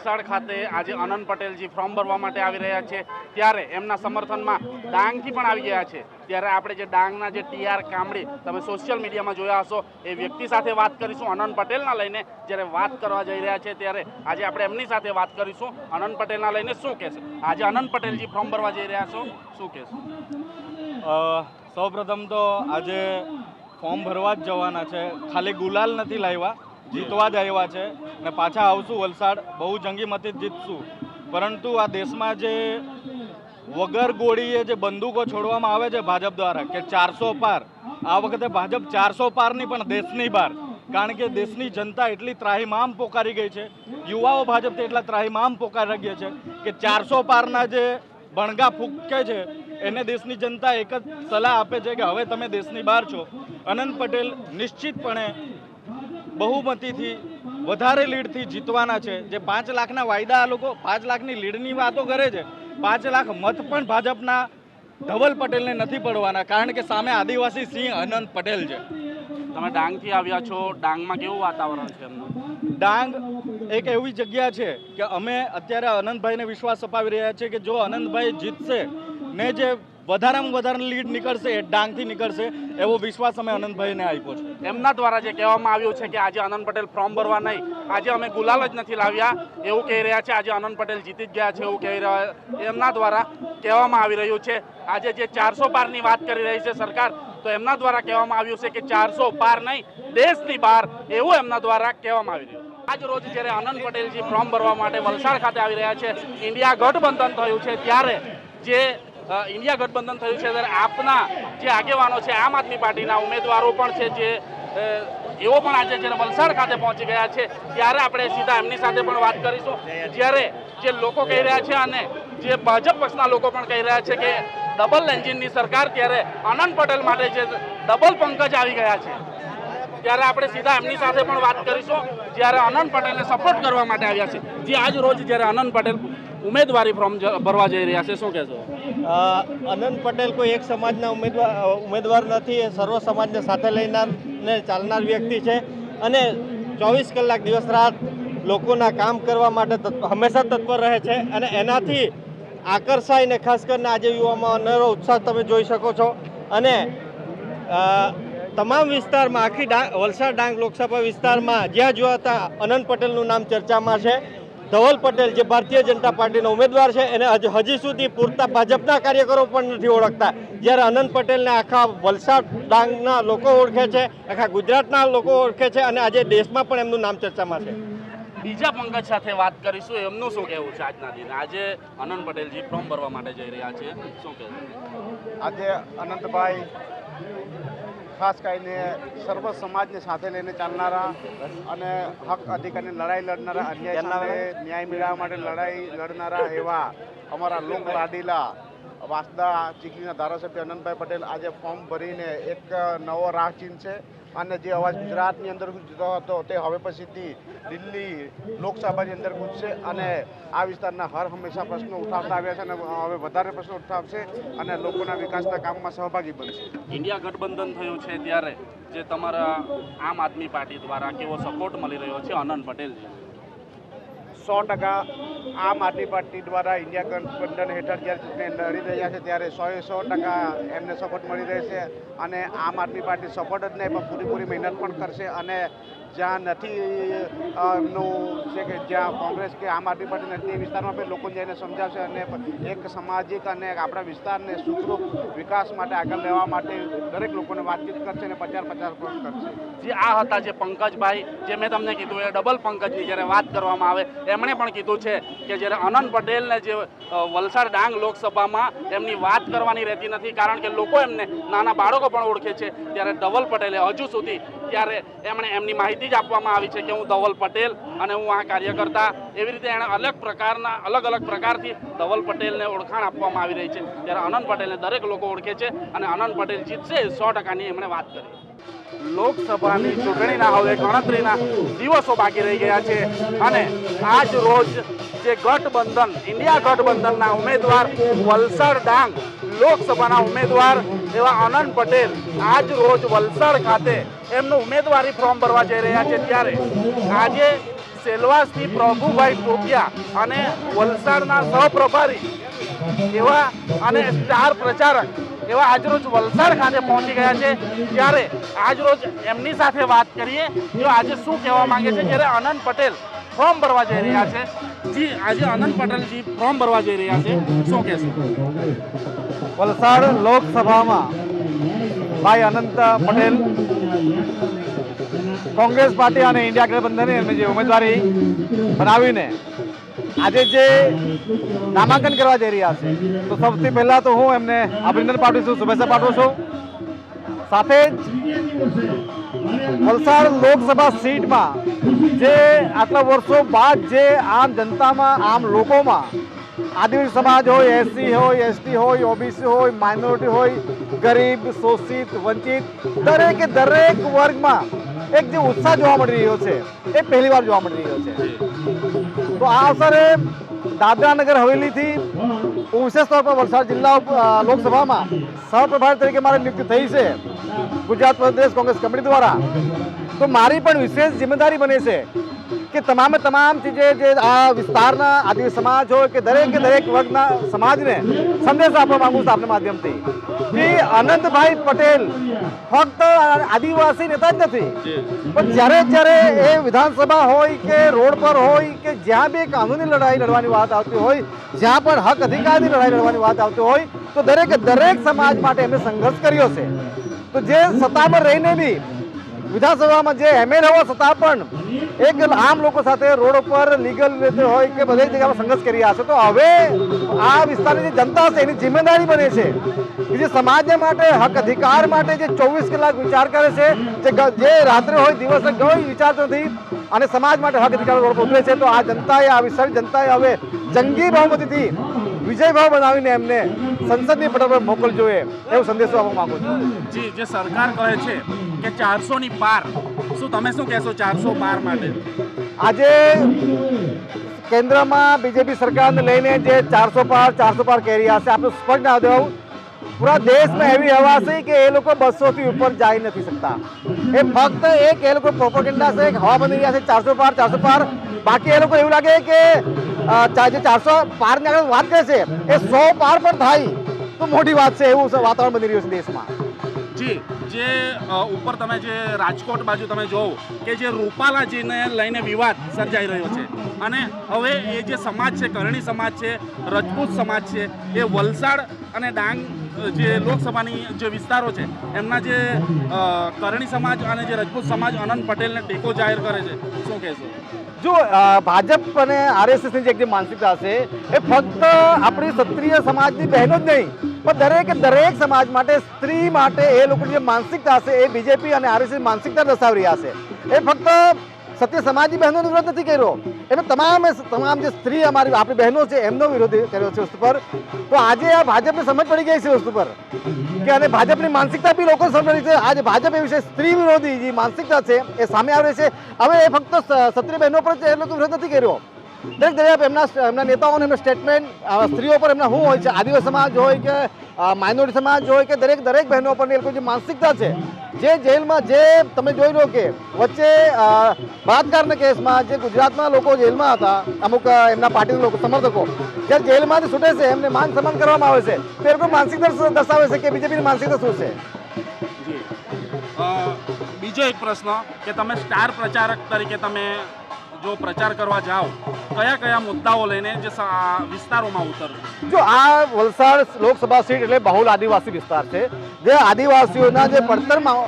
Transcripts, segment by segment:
વલસાડ ખાતે આજે અનંત પટેલજી ફોર્મ ભરવા માટે આવી રહ્યા છે. ત્યારે એમના સમર્થનમાં ડાંગથી પણ આવી ગયા છે. ત્યારે આપણે જે ડાંગના જે ટીઆર કામડી તમે સોશિયલ મીડિયામાં જોયા હશો, એ વ્યક્તિ સાથે વાત કરીશું અનંત પટેલના લઈને. જ્યારે વાત કરવા જઈ રહ્યા છે ત્યારે આજે આપણે એમની સાથે વાત કરીશું. અનંત પટેલના લઈને શું કહેશે? આજે અનંત પટેલજી ફોર્મ ભરવા જઈ રહ્યા છો. શું કહેશો? સૌ પ્રથમ તો આજે ફોર્મ ભરવા જ જવાના છે. ખાલી ગુલાલ નથી લાવ્યા. જીતવા જ આવ્યા છે ને પાછા આવશું વલસાડ. બહુ જંગી મતે જ જીતશું. પરંતુ આ દેશમાં જે વગર ગોળીએ જે બંદૂકો છોડવામાં આવે છે ભાજપ દ્વારા કે ચારસો પાર, આ વખતે ભાજપ ચારસો પારની પણ દેશની બહાર. કારણ કે દેશની જનતા એટલી ત્રાહીમામ પોકારી ગઈ છે. યુવાઓ ભાજપથી એટલા ત્રાહીમામ પોકારી રહ્યા છે કે ચારસો પારના જે ભણગા ફૂંકે છે, એને દેશની જનતા એક જ સલાહ આપે છે કે હવે તમે દેશની બહાર છો. અનંત પટેલ નિશ્ચિતપણે બહુમતીથી વધારે લીડથી જીતવાના છે. જે પાંચ લાખના વાયદા આ લોકો પાંચ લાખની લીડની વાતો કરે છે. પાંચ લાખ મત પણ ભાજપના ધવલ પટેલને નથી પડવાના કારણ કે સામે આદિવાસી સિંહ અનંત પટેલ છે. તમે ડાંગથી આવ્યા છો ડાંગમાં કેવું વાતાવરણ છે એમનું? ડાંગ એક એવી જગ્યા છે કે અમે અત્યારે અનંતભાઈને વિશ્વાસ અપાવી રહ્યા છીએ કે જો અનંતભાઈ જીતશે ને જે વધારેમાં વધારે લીડ નીકળશે, ડાંગથી નીકળશે, એવો વિશ્વાસ અમે અનંતભાઈને આપ્યો છે. એમના દ્વારા જે કહેવામાં આવ્યું છે કે આજે આનંદ પટેલ ફોર્મ ભરવા નહીં, આજે અમે ગુલાલ જ નથી લાવ્યા, એવું કહી રહ્યા છે, આજે આનંદ પટેલ જીતી જ ગયા છે, એવું કહી રહ્યા, એમના દ્વારા કહેવામાં આવી રહ્યું છે. આજે જે ચારસો પારની વાત કરી રહી છે સરકાર, તો એમના દ્વારા કહેવામાં આવ્યું છે કે ચારસો પાર નહીં, દેશની બહાર, એવું એમના દ્વારા કહેવામાં આવી રહ્યું આજ રોજ જ્યારે આનંદ પટેલજી ફોર્મ ભરવા માટે વલસાડ ખાતે આવી રહ્યા છે, ઇન્ડિયા ગઠબંધન થયું છે, ત્યારે જે ઇન્ડિયા ગઠબંધન થયું છે ત્યારે આપના જે આગેવાનો છે, આમ આદમી પાર્ટીના ઉમેદવારો પણ છે જે એવો પણ આજે જ્યારે વલસાડ ખાતે પહોંચી ગયા છે, ત્યારે આપણે સીધા એમની સાથે પણ વાત કરીશું. જ્યારે જે લોકો કહી રહ્યા છે અને જે ભાજપ પક્ષના લોકો પણ કહી રહ્યા છે કે ડબલ એન્જિનની સરકાર ત્યારે આનંદ પટેલ માટે છે ડબલ પંકજ આવી ગયા છે. ત્યારે આપણે સીધા એમની સાથે પણ વાત કરીશું. જ્યારે આનંદ પટેલને સપોર્ટ કરવા માટે આવ્યા છે. જે આજ રોજ જ્યારે આનંદ પટેલ ઉમેદવારી ફોર્મ ભરવા જઈ રહ્યા છે, શું કહેશો? અનંત પટેલ કોઈ એક સમાજના ઉમેદવાર ઉમેદવાર નથી, એ સર્વ સમાજને સાથે લઈનાર ને ચાલનાર વ્યક્તિ છે. અને ચોવીસ કલાક દિવસ રાત લોકોના કામ કરવા માટે હંમેશા તત્પર રહે છે અને એનાથી આકર્ષાઈને ખાસ કરીને આજે યુવામાં અનેરો ઉત્સાહ તમે જોઈ શકો છો. અને તમામ વિસ્તારમાં આખી ડાંગ વલસાડ ડાંગ લોકસભા વિસ્તારમાં જ્યાં જોયા ત્યાં અનંત પટેલનું નામ ચર્ચામાં છે. ધવલ પટેલ જે ભારતીય જનતા પાર્ટીના ઉમેદવાર છે એને હજી હજી સુધી પૂરતા ભાજપના કાર્યકરો પણ નથી ઓળખતા. જ્યારે અનંત પટેલને આખા વલસાડ ડાંગના લોકો ઓળખે છે આખા ગુજરાતના લોકો ઓળખે છે અને આજે દેશમાં પણ એમનું નામ ચર્ચામાં છે. બીજા પંકજ સાથે વાત કરીશું એમનું શું કહેવું છે આજના દિને? આજે અનંત પટેલજી ફોર્મ ભરવા માટે જઈ રહ્યા છે શું કહેવું? આજે અનંતભાઈ ખાસ કરીને સર્વ સમાજને સાથે લઈને ચાલનારા અને હક અધિકારની લડાઈ લડનારા અન્યાય ન્યાય મેળવવા માટે લડાઈ લડનારા એવા અમારા લોક લાડીલા વાસદા ચીખલીના ધારાસભ્ય અનંતભાઈ પટેલ આજે ફોર્મ ભરીને એક નવો રાહ છે. અને જે અવાજ ગુજરાતની અંદર ગુજતો હતો તે હવે પછીથી દિલ્હી લોકસભાની અંદર ગુજશે અને આ વિસ્તારના હર હંમેશા પ્રશ્નો ઉઠાવતા આવ્યા છે અને હવે વધારે પ્રશ્નો ઉઠાવશે અને લોકોના વિકાસના કામમાં સહભાગી બનશે. ઇન્ડિયા ગઠબંધન થયું છે ત્યારે જે તમારા આમ આદમી પાર્ટી દ્વારા કેવો સપોર્ટ મળી રહ્યો છે અનંત પટેલજી? સો ટકા આમ આદમી પાર્ટી દ્વારા ઇન્ડિયા ગઠબંધન હેઠળ જ્યારે ચૂંટણી લડી રહ્યા છે, ત્યારે સોએ સો ટકા એમને સપોર્ટ મળી રહેશે અને આમ આદમી પાર્ટી સપોર્ટ જ નહીં, પણ પૂરેપૂરી મહેનત પણ કરશે અને જ્યાં નથી નું છે કે જ્યાં કોંગ્રેસ કે આમ આદમી પાર્ટી નથી, એ વિસ્તારમાં પણ લોકોને જઈને સમજાવશે અને એક સામાજિક અને આપણા વિસ્તારને સુખરૂપ વિકાસ માટે આગળ લેવા માટે દરેક લોકોને વાતચીત કરશે અને પચાસ પચાસ પણ કરશે. જે આ હતા જે પંકજભાઈ, જે મેં તમને કીધું, એ ડબલ પંકજની, જ્યારે વાત કરવામાં આવે એમણે પણ કીધું છે કે જ્યારે અનંત પટેલને જે વલસાડ ડાંગ લોકસભામાં એમની વાત કરવાની રહેતી નથી, કારણ કે લોકો એમને નાના બાળકો પણ ઓળખે છે, ત્યારે ધવલ પટેલે હજુ સુધી ત્યારે એમણે એમની માહિતી જ આપવામાં આવી છે કે હું ધવલ પટેલ અને હું આ કાર્યકર્તા. એવી રીતે એણે અલગ પ્રકારના, અલગ અલગ પ્રકારથી ધવલ પટેલને ઓળખાણ આપવામાં આવી રહી છે. ત્યારે અનંત પટેલને દરેક લોકો ઓળખે છે અને અનંત પટેલ જીતશે સો ટકાની એમણે વાત કરી. લોકસભાની ચૂંટણીના હવે ગણતરીના દિવસો બાકી રહી ગયા છે. અને આજ રોજ જે ગઠબંધન, ઇન્ડિયા ગઠબંધનના ઉમેદવાર વલસાડ ડાંગ, લોકસભાના ઉમેદવાર એવા આનંદ પટેલ આજ રોજ વલસાડ ખાતે એમનું ઉમેદવારી ફોર્મ ભરવા જઈ રહ્યા છે. ત્યારે આજે સેલવાસથી પ્રભુભાઈ ટોપિયા અને વલસાડના સહપ્રભારી એવા અને સ્ટાર પ્રચારક એવા આજરોજ વલસાડ ખાતે પહોંચી ગયા છે. ત્યારે આજરોજ એમની સાથે વાત કરીએ. જો આજે શું કહેવા માંગે છે? જ્યારે અનંત પટેલ ફોર્મ ભરવા જઈ રહ્યા છે. જી, આજે અનંત પટેલજી ફોર્મ ભરવા જઈ રહ્યા છે. શું કહેશે? વલસાડ લોકસભામાં ભાઈ અનંત પટેલ, કોંગ્રેસ પાર્ટી અને ઇન્ડિયા ગઠબંધને એમને જે ઉમેદવારી બનાવીને આજે જે નામાંકન કરવા જઈ રહ્યા છે, તો સૌથી પહેલાં તો હું એમને અભિનંદન પાઠવું છું, શુભેચ્છા પાઠવું છું. સાથે જ વલસાડ લોકસભા સીટમાં જે આટલા વર્ષો બાદ જે આમ જનતામાં, આમ લોકોમાં આદિવાસી સમાજ હોય એસસી હોય એસટી હોય ઓબીસી હોય માઇનોરિટી હોય, ગરીબ, શોષિત, વંચિત, દરેકે દરેક વર્ગમાં એક જે ઉત્સાહ જોવા મળી રહ્યો છે, એ પહેલી વાર જોવા મળી રહ્યો છે. તો આ અવસરે દાદરા નગર હવેલીથી હું વિશેષ તौर પર વલસાડ જિલ્લા લોકસભામાં સહપ્રભારી તરીકે મારી નિયુક્તિ થઈ છે ગુજરાત પ્રદેશ કોંગ્રેસ કમિટી દ્વારા. તો મારી પણ વિશેષ જિમ્મેદારી બને છે કે તમામે તમામ ચીજે જે આ વિસ્તારના આદિ સમાજ હોય કે દરેક દરેક વર્ગના સમાજને સંદેશ આપવા માંગુ છું આપના માધ્યમથી. કે અનંતભાઈ પટેલ ફક્ત આદિવાસી નેતા જ નથી, પણ જ્યારે જ્યારે એ વિધાનસભા હોય કે રોડ પર હોય કે જ્યાં બી કાનૂની લડાઈ લડવાની વાત આવતી હોય, જ્યાં પણ હક અધિકારની લડાઈ લડવાની વાત આવતી હોય, તો દરેકે દરેક સમાજ માટે એમણે સંઘર્ષ કર્યો છે. તો જે સત્તા પર રહીને બી વિધાનસભામાં જે એમએલ હોવા છતાં પણ એક આમ લોકો સાથે રોડ ઉપર લીગલ રીતે હોય કે બધી જગ્યામાં સંઘર્ષ કરી રહ્યા છે. તો હવે આ વિસ્તારની જે જનતા છે એની જિમ્મેદારી બને છે કે જે સમાજને માટે, હક અધિકાર માટે જે ચોવીસ કલાક વિચાર કરે છે, જે રાત્રે હોય દિવસે કોઈ વિચારતો નથી અને સમાજ માટે હક અધિકાર રોડ પર ઉતરે છે. તો આ જનતાએ, આ વિસ્તારની જનતાએ હવે જંગી બહુમતીથી વિજય ભાવ બનાવીને એમને સંસદની પટલ પર મોકલજો એ એવો સંદેશો આપવા માંગુ છું. જી જે સરકાર કહે છે કે ચારસો ની પાર શું તમે શું કહેશો ચારસો પાર માટે? આજે કેન્દ્રમાં બીજેપી સરકારને લઈને જે ચારસો પાર ચારસો પાર કહી રહ્યા છે આપણે સ્પષ્ટ ના દેવું પૂરા દેશમાં એવી હવા છે કે એ લોકો બસોથી ઉપર જઈ નથી શકતા. એ ફક્ત એક એ લોકો પ્રોપોગેન્ડા છે હવા બની રહ્યા છે, ચારસો પાર ચારસો પાર. બાકી એ લોકો એવું લાગે કે જે ચારસો પારની આગળ વાત કરે છે, એ સો પાર પણ થાય. તો મોટી વાત છે, એવું વાતાવરણ બની રહ્યું છે દેશમાં. જી, જે ઉપર તમે જે રાજકોટ બાજુ તમે જોવો, કે જે રૂપાલાજીને લઈને વિવાદ સર્જાઈ રહ્યો છે. અને હવે એ જે સમાજ છે, કરણી સમાજ છે, રજપૂત સમાજ છે, એ વલસાડ અને ડાંગ જે લોકસભાની જે વિસ્તારો છે, એમના જે કરણી સમાજ અને જે રજપૂત સમાજ અનંત પટેલને ટેકો જાહેર કરે છે. શું કહેશો? જો ભાજપ અને આરએસએસની જે એક માનસિકતા છે, એ ફક્ત આપણી ક્ષત્રિય સમાજની બહેનો જ નહીં, પણ દરેકે દરેક સમાજ માટે, સ્ત્રી માટે એ લોકોની જે માનસિકતા છે, એ બીજેપી અને આરએસએસ માનસિકતા દર્શાવી રહ્યા છે. એ ફક્ત સત્ય સમાજની બહેનોનો વિરોધ નથી કર્યો. એને તમામ તમામ જે સ્ત્રી અમારી આપણી બહેનો છે, એમનો વિરોધ કર્યો છે વસ્તુ પર. તો આજે આ ભાજપને સમજ પડી ગઈ છે વસ્તુ પર કે અને ભાજપની માનસિકતા બી લોકો સમજ છે. આજે ભાજપ એ વિશે સ્ત્રી વિરોધી જે માનસિકતા છે, એ સામે આવે છે. હવે એ ફક્ત સત્રી બહેનો પર જ એ લોકો વિરોધ નથી કર્યો. દરેક દરેક એમના એમના નેતાઓને એમના સ્ટેટમેન્ટ સ્ત્રીઓ પર એમના શું હોય છે? આદિવાસી સમાજ હોય કે માઇનોરિટી સમાજ હોય કે દરેક દરેક બહેનો પરની એ લોકો જે માનસિકતા છે, જે જેલમાં જે તમે જોઈ લો કે વચ્ચે બળાત્કારના કેસમાં જે ગુજરાતના લોકો જેલમાં હતા, અમુક એમના પાર્ટીના લોકો, સમર્થકો, જ્યારે જેલમાંથી છૂટે છે, એમને માન સન્માન કરવામાં આવે છે, તો લોકો માનસિકતા દર્શ- દર્શાવે છે કે બીજેપીની માનસિકતા શું છે? બીજો એક પ્રશ્ન કે તમે સ્ટાર પ્રચારક તરીકે તમે જો પ્રચાર કરવા જાઓ કયા કયા મુદ્દાઓ લઈને જે વિસ્તારોમાં ઉતરશો? જો આ વલસાડ લોકસભા સીટ એટલે બહુલ આદિવાસી વિસ્તાર છે. જે આદિવાસીઓના જે પડતરમાં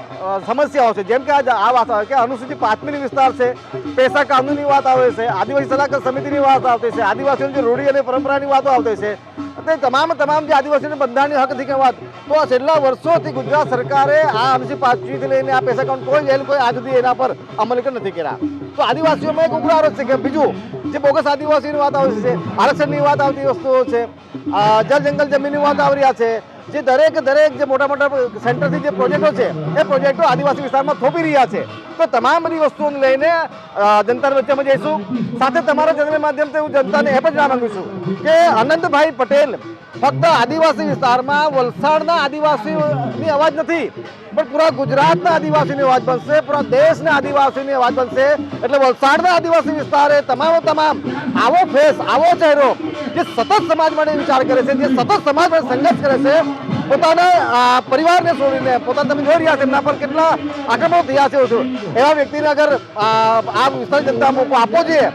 સમસ્યાઓ છે, જેમ કે આ આ વાત આવે કે અનુસૂચિત પાંચમીની વિસ્તાર છે, પૈસા કાનૂનની વાત આવે છે, આદિવાસી સલાહકાર સમિતિની વાત આવતી છે, આદિવાસીઓની જે રૂઢી અને પરંપરાની વાતો આવતી છે તે તમામ તમામ જે આદિવાસીને બંધારણની હક અધિકાર વાત, તો છેલ્લા વર્ષોથી ગુજરાત સરકારે આ હમસી પાંચમીથી લઈને આ પૈસા કાઉન્ટ કોઈ જેલ કોઈ આજ સુધી એના પર અમલીકરણ નથી કર્યા. તો આદિવાસીઓમાં એક ઉગ્ર આરોપ છે કે બીજું જે બોગસ આદિવાસીની વાત આવતી છે, આરક્ષણની વાત આવતી વસ્તુઓ છે જળ જંગલ જમીનની વાત આવી રહ્યા છે જે દરેક દરેક જે મોટા મોટા સેન્ટરથી જે પ્રોજેક્ટો છે, એ પ્રોજેક્ટો આદિવાસી વિસ્તારમાં થોપી રહ્યા છે. તો તમામ બધી વસ્તુઓને લઈને જનતાની વચ્ચેમાં જઈશું. સાથે તમારા જન્મ માધ્યમથી હું જનતાને એ પણ જણાવવા માંગુ છું કે આનંદભાઈ પટેલ ફક્ત આદિવાસી વિસ્તારમાં વલસાડના આદિવાસીની અવાજ નથી, પણ પૂરા ગુજરાતના આદિવાસીની અવાજ બનશે, પૂરા દેશના આદિવાસીની અવાજ બનશે. એટલે વલસાડના આદિવાસી વિસ્તારે તમામ તમામ આવો ફેસ, આવો ચહેરો જે સતત સમાજ માટે વિચાર કરે છે, જે સતત સમાજ માટે સંઘર્ષ કરે છે પોતાના પરિવારને છોડીને પોતાના તમે જોઈ રહ્યા છો, એમના પર કેટલા આક્રમણો થયા છે. એવા વ્યક્તિને અગર, આ વિસ્તારની જનતા આપવો જોઈએ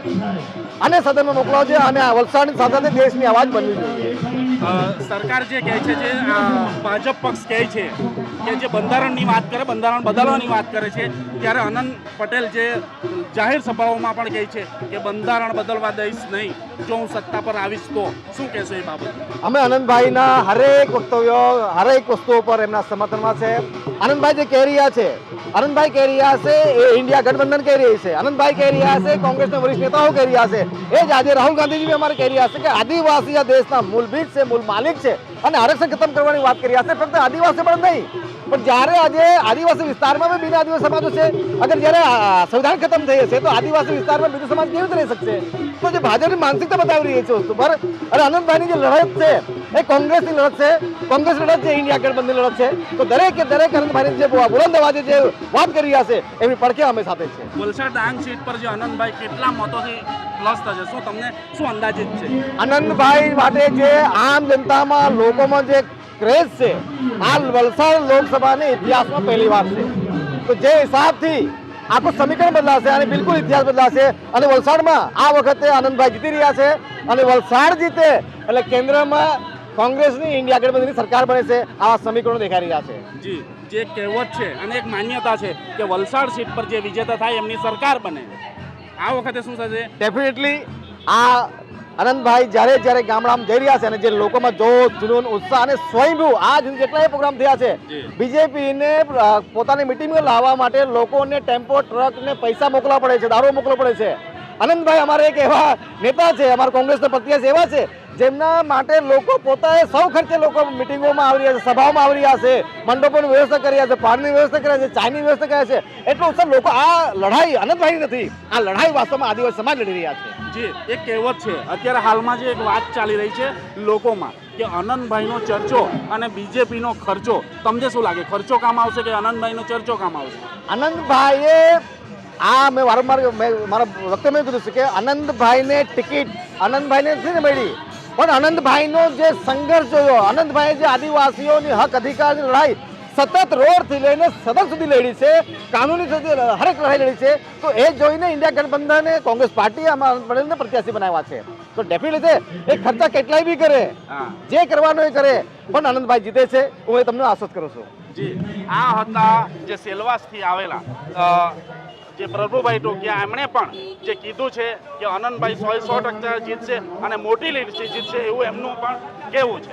અને સદનમાં મોકલવો જોઈએ અને આ વલસાડની સાથે દેશની અવાજ બનવી જોઈએ. સરકાર જે કહે છે જે ભાજપ પક્ષ કહે છે કે જે બંધારણની વાત કરે બંધારણ બદલવાની વાત કરે છે ત્યારે અનંત પટેલ જે જાહેર સભાઓમાં પણ કહે છે કે બંધારણ બદલવા દઈશ નહીં જો હું સત્તા પર આવીશ તો. શું કહેશો એ બાબત? અમે અનંતભાઈના હરેક વક્તવ્યો હરેક વસ્તુઓ પર એમના સમર્થનમાં છે. આનંદભાઈ જે કહી રહ્યા છે આનંદભાઈ કહી રહ્યા છે, એ ઇન્ડિયા ગઠબંધન કહી રહી છે. આનંદભાઈ કહી રહ્યા છે, કોંગ્રેસના વરિષ્ઠ નેતાઓ કહી રહ્યા છે. એ જ આજે રાહુલ ગાંધીજી અમારે કહી રહ્યા છે કે આદિવાસી આ દેશના મૂલભીત છે, મૂળ માલિક છે અને આરક્ષણ ખતમ કરવાની વાત કરી રહ્યા છે. ફક્ત આદિવાસી પણ નહીં પણ જ્યારે આજે આદિવાસી વિસ્તારમાં પણ બિન આદિવાસી સમાજો છે અગર જ્યારે સંવિધાન ખતમ થઈ હશે તો આદિવાસી વિસ્તારમાં બીજો સમાજ કેવી રીતે રહી શકશે? તો જે ભાજપની માનસિકતા બતાવી રહી છે વસ્તુ. પર અને આનંદભાઈની જે લડત છે એ કોંગ્રેસની લડત છે કોંગ્રેસ લડત છે ઇન્ડિયા ગઠબંધન લડત છે. તો દરેકે દરેક આનંદભાઈની જે બુલંદ અવાજે જે વાત કરી રહ્યા છે એમની પડખે અમે સાથે છે વલસાડ ડાંગ સીટ પર જે આનંદભાઈ કેટલા મતોથી પ્લસ થશે? શું તમને શું અંદાજિત છે? આનંદભાઈ માટે જે આમ જનતામાં લોકોમાં જે ક્રેઝ છે આ વલસાડ લોકસભાની ઇતિહાસમાં પહેલી વાર છે તો જે હિસાબથી આખું સમીકરણ બદલાશે અને બિલકુલ ઇતિહાસ બદલાશે અને વલસાડમાં આ વખતે આનંદભાઈ જીતી રહ્યા છે અને વલસાડ જીતે એટલે કેન્દ્રમાં કોંગ્રેસની ઇન્ડિયા ગઠબંધનની સરકાર બને છે આવા સમીકરણો દેખાઈ રહ્યા છે। જી જે કહેવત છે અને એક માન્યતા છે કે વલસાડ સીટ પર જે વિજેતા થાય એમની સરકાર બને. આ વખતે શું થશે? ડેફિનેટલી આ આનંદભાઈ જ્યારે જ્યારે ગામડામાં જઈ રહ્યા છે અને જે લોકોમાં જોશ જુનૂન ઉત્સાહ અને સ્વયંભૂ આ જુદી જેટલા પ્રોગ્રામ થયા છે બીજેપીને પોતાની મિટિંગ લાવવા માટે લોકોને ટેમ્પો ટ્રક ને પૈસા મોકલવા પડે છે દારૂ મોકલવો પડે છે. આનંદભાઈ અમારે એક એવા નેતા છે અમારા કોંગ્રેસના પ્રત્યાશી એવા છે જેમના માટે લોકો પોતાએ સૌ ખર્ચે લોકો મિટિંગોમાં આવી રહ્યા છે સભાઓમાં આવી રહ્યા છે મંડપોની વ્યવસ્થા કરી રહ્યા છે પાણીની વ્યવસ્થા કરી છે ચાયની વ્યવસ્થા કર્યા છે. એટલો ઉત્સાહ લોકો આ લડાઈ આનંદભાઈ નથી આ લડાઈ વાસ્તવમાં આદિવાસી સમાજ લડી રહ્યા છે. જી, એક કહેવત છે. અત્યારે હાલમાં જે એક વાત ચાલી રહી છે લોકોમાં, કે અનંતભાઈનો ચર્ચો અને બીજેપીનો ખર્ચો, તમને શું લાગે? ખર્ચો કામ આવશે કે અનંતભાઈનો ચર્ચો કામ આવશે? અનંતભાઈએ, આ મેં વારંવાર મેં, મારા મેં કીધું છે કે અનંતભાઈને ટિકિટ, અનંતભાઈને નથી ને મળી, પણ અનંતભાઈનો જે સંઘર્ષ જોયો, અનંતભાઈએ જે આદિવાસીઓની હક અધિકારની લડાઈ સતત રોડથી લઈને સદન સુધી લડી છે કાનૂની સુધી હરેક લડાઈ લડી છે. તો એ જોઈને ઇન્ડિયા ગઠબંધને કોંગ્રેસ પાર્ટી આમાં આનંદ પટેલને પ્રત્યાશી બનાવ્યા છે. તો ડેફિનેટલી એ ખર્ચા કેટલાય બી કરે હા. જે કરવાનો એ કરે પણ આનંદભાઈ જીતે છે. હું એ તમને આશ્વસ્ત કરું છું. જી. આ હતા જે સેલવાસથી આવેલા જે પ્રભુભાઈ ટોકિયા એમણે પણ જે કીધું છે કે આનંદભાઈ સો સો ટકા જીતશે અને મોટી લીડ જીતશે એવું એમનું પણ કહેવું છે.